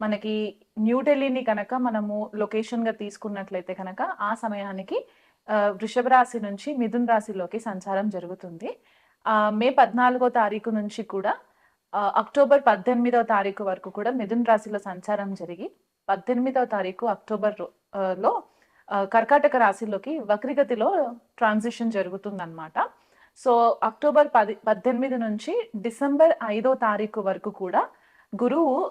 మనకి న్యూఢిల్లీని కనుక మనము లొకేషన్గా తీసుకున్నట్లయితే కనుక ఆ సమయానికి వృషభ రాశి నుంచి మిథున్ రాశిలోకి సంచారం జరుగుతుంది. ఆ, మే పద్నాలుగో తారీఖు నుంచి కూడా అక్టోబర్ పద్దెనిమిదవ తారీఖు వరకు కూడా మిథున్ రాశిలో సంచారం జరిగి పద్దెనిమిదవ తారీఖు అక్టోబర్లో కర్కాటక రాశిలోకి వక్రిగతిలో ట్రాన్సిషన్ జరుగుతుందన్నమాట. సో అక్టోబర్ పది పద్దెనిమిది నుంచి డిసెంబర్ ఐదో తారీఖు వరకు కూడా గురువు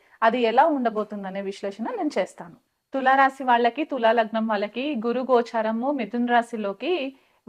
అది ఎలా ఉండబోతుంది అనే విశ్లేషణ నేను చేస్తాను. తులారాశి వాళ్ళకి తులా లగ్నం వాళ్ళకి గురు గోచారము మిథున రాశిలోకి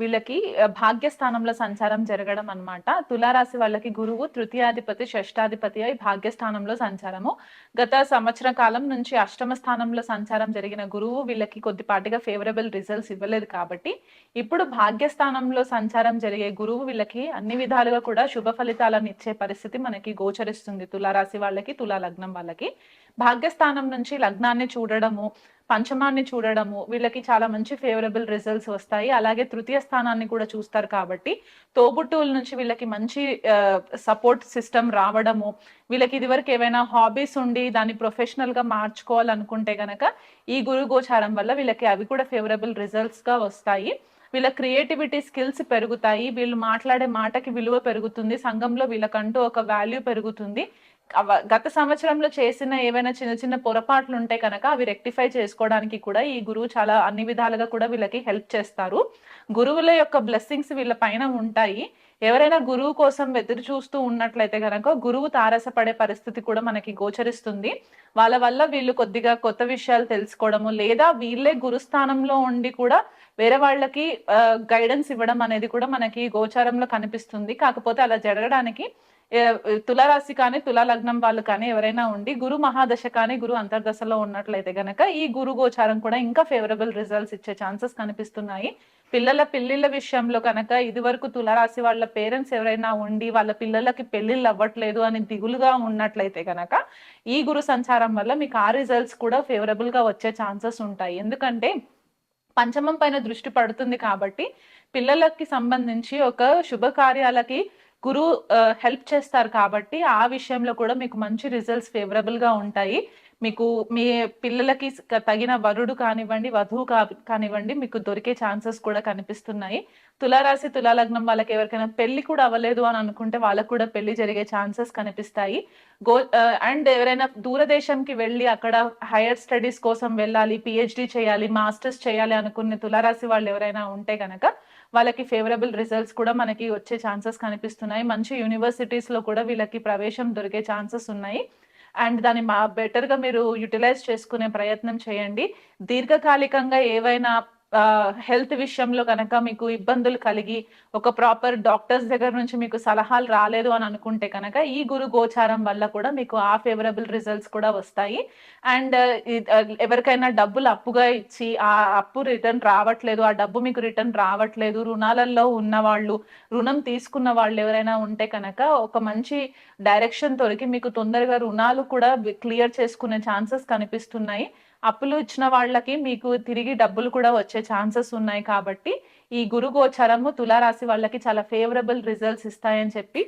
వీళ్ళకి భాగ్యస్థానంలో సంచారం జరగడం అన్నమాట. తులారాశి వాళ్ళకి గురువు తృతీయాధిపతి షష్టాధిపతి అయి భాగ్యస్థానంలో సంచారము. గత సంవత్సర కాలం నుంచి అష్టమ స్థానంలో సంచారం జరిగిన గురువు వీళ్ళకి కొద్దిపాటిగా ఫేవరబుల్ రిజల్ట్స్ ఇవ్వలేదు కాబట్టి ఇప్పుడు భాగ్యస్థానంలో సంచారం జరిగే గురువు వీళ్ళకి అన్ని విధాలుగా కూడా శుభ ఫలితాలను ఇచ్చే పరిస్థితి మనకి గోచరిస్తుంది. తులారాశి వాళ్ళకి తులా లగ్నం వాళ్ళకి. భాగ్యస్థానం నుంచి లగ్నాన్ని చూడడము పంచమాన్ని చూడడము వీళ్ళకి చాలా మంచి ఫేవరబుల్ రిజల్ట్స్ వస్తాయి. అలాగే తృతీయ స్థానాన్ని కూడా చూస్తారు కాబట్టి తోబుట్టువుల నుంచి వీళ్ళకి మంచి సపోర్ట్ సిస్టమ్ రావడము వీళ్ళకి ఇదివరకు ఏవైనా హాబీస్ ఉండి దాన్ని ప్రొఫెషనల్గా మార్చుకోవాలనుకుంటే గనక ఈ గురు గోచారం వల్ల వీళ్ళకి అవి కూడా ఫేవరబుల్ రిజల్ట్స్గా వస్తాయి. వీళ్ళ క్రియేటివిటీ స్కిల్స్ పెరుగుతాయి. వీళ్ళు మాట్లాడే మాటకి విలువ పెరుగుతుంది. సంఘంలో వీళ్ళకంటూ ఒక వాల్యూ పెరుగుతుంది. గత సంవత్సరంలో చేసిన ఏవైనా చిన్న చిన్న పొరపాట్లు ఉంటే కనుక అవి రెక్టిఫై చేసుకోవడానికి కూడా ఈ గురువు చాలా అన్ని విధాలుగా కూడా వీళ్ళకి హెల్ప్ చేస్తారు. గురువుల యొక్క బ్లెస్సింగ్స్ వీళ్ళ పైన ఉంటాయి. ఎవరైనా గురువు కోసం ఎదురు చూస్తూ ఉన్నట్లయితే కనుక గురువు తారసపడే పరిస్థితి కూడా మనకి గోచరిస్తుంది. వాళ్ళ వల్ల వీళ్ళు కొద్దిగా కొత్త విషయాలు తెలుసుకోవడము లేదా వీళ్ళే గురుస్థానంలో ఉండి కూడా వేరే వాళ్ళకి గైడెన్స్ ఇవ్వడం అనేది కూడా మనకి గోచారంలో కనిపిస్తుంది. కాకపోతే అలా జరగడానికి తులారాశి కానీ తులా లగ్నం వాళ్ళు కానీ ఎవరైనా ఉండి గురు మహాదశ కానీ గురు అంతర్దశలో ఉన్నట్లయితే గనక ఈ గురు గోచారం కూడా ఇంకా ఫేవరబుల్ రిజల్ట్స్ ఇచ్చే ఛాన్సెస్ కనిపిస్తున్నాయి. పిల్లల పెళ్ళిళ్ళ విషయంలో కనుక ఇదివరకు తులారాశి వాళ్ళ పేరెంట్స్ ఎవరైనా ఉండి వాళ్ళ పిల్లలకి పెళ్ళిళ్ళు అవ్వట్లేదు అని దిగులుగా ఉన్నట్లయితే గనక ఈ గురు సంచారం వల్ల మీకు ఆ రిజల్ట్స్ కూడా ఫేవరబుల్గా వచ్చే ఛాన్సెస్ ఉంటాయి. ఎందుకంటే పంచమం పైన దృష్టి పడుతుంది కాబట్టి పిల్లలకి సంబంధించి ఒక శుభకార్యాలకి గురువు హెల్ప్ చేస్తారు కాబట్టి ఆ విషయంలో కూడా మీకు మంచి రిజల్ట్స్ ఫేవరబుల్‌గా ఉంటాయి. మీకు మీ పిల్లలకి తగిన వరుడు కానివ్వండి, వధువు కా కానివ్వండి మీకు దొరికే ఛాన్సెస్ కూడా కనిపిస్తున్నాయి. తులారాశి, తులాలగ్నం వాళ్ళకి ఎవరికైనా పెళ్ళి కూడా అవ్వలేదు అని అనుకుంటే వాళ్ళకి కూడా పెళ్ళి జరిగే ఛాన్సెస్ కనిపిస్తాయి. గో అండ్ ఎవరైనా దూరదేశంకి వెళ్ళి అక్కడ హైయర్ స్టడీస్ కోసం వెళ్ళాలి, పిహెచ్డి చేయాలి, మాస్టర్స్ చేయాలి అనుకునే తులారాశి వాళ్ళు ఎవరైనా ఉంటే కనుక వాళ్ళకి ఫేవరబుల్ రిజల్ట్స్ కూడా మనకి వచ్చే ఛాన్సెస్ కనిపిస్తున్నాయి. మంచి యూనివర్సిటీస్‌లో కూడా వీళ్ళకి ప్రవేశం దొరికే ఛాన్సెస్ ఉన్నాయి. అండ్ దాన్ని మా బెటర్‌గా మీరు యుటిలైజ్ చేసుకునే ప్రయత్నం చేయండి. దీర్ఘకాలికంగా ఏవైనా హెల్త్ విషయంలో కనుక మీకు ఇబ్బందులు కలిగి ఒక ప్రాపర్ డాక్టర్స్ దగ్గర నుంచి మీకు సలహాలు రాలేదు అని అనుకుంటే కనుక ఈ గురు గోచారం వల్ల కూడా మీకు ఆ ఫేవరబుల్ రిజల్ట్స్ కూడా వస్తాయి. అండ్ ఎవరికైనా డబ్బులు అప్పుగా ఇచ్చి ఆ అప్పు రిటర్న్ రావట్లేదు, ఆ డబ్బు మీకు రిటర్న్ రావట్లేదు, రుణాలలో ఉన్నవాళ్ళు, రుణం తీసుకున్న వాళ్ళు ఎవరైనా ఉంటే కనుక ఒక మంచి డైరెక్షన్ తొలగి మీకు తొందరగా రుణాలు కూడా క్లియర్ చేసుకునే ఛాన్సెస్ కనిపిస్తున్నాయి. అప్పులు ఇచ్చిన వాళ్ళకి మీకు తిరిగి డబ్బులు కూడా వచ్చే ఛాన్సెస్ ఉన్నాయి కాబట్టి ఈ గురు గోచరము తులారాశి వాళ్ళకి చాలా ఫేవరబుల్ రిజల్ట్స్ ఇస్తాయని చెప్పి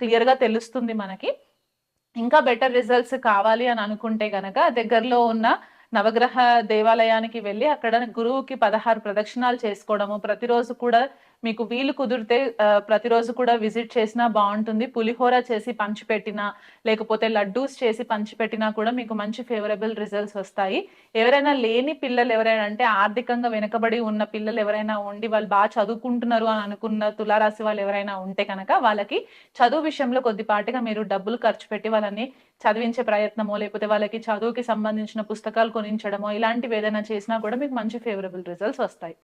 క్లియర్‌గా తెలుస్తుంది మనకి. ఇంకా బెటర్ రిజల్ట్స్ కావాలి అని అనుకుంటే గనక దగ్గరలో ఉన్న నవగ్రహ దేవాలయానికి వెళ్ళి అక్కడ గురువుకి 16 ప్రదక్షిణాలు చేసుకోవడము, ప్రతిరోజు కూడా మీకు వీలు కుదిరితే ప్రతిరోజు కూడా విజిట్ చేసినా బాగుంటుంది పులిహోర చేసి పంచిపెట్టినా, లేకపోతే లడ్డూస్ చేసి పంచిపెట్టినా కూడా మీకు మంచి ఫేవరబుల్ రిజల్ట్స్ వస్తాయి. ఎవరైనా లేని పిల్లలు ఎవరైనా అంటే ఆర్థికంగా వెనకబడి ఉన్న పిల్లలు ఎవరైనా ఉండి వాళ్ళు బాగా చదువుకుంటున్నారు అని అనుకున్న తులారాశి వాళ్ళు ఎవరైనా ఉంటే కనుక వాళ్ళకి చదువు విషయంలో కొద్దిపాటిగా మీరు డబ్బులు ఖర్చు పెట్టి వాళ్ళని చదివించే ప్రయత్నమో, లేకపోతే వాళ్ళకి చదువుకి సంబంధించిన పుస్తకాలు కొనించడమో ఇలాంటివి ఏదైనా చేసినా కూడా మీకు మంచి ఫేవరబుల్ రిజల్ట్స్ వస్తాయి.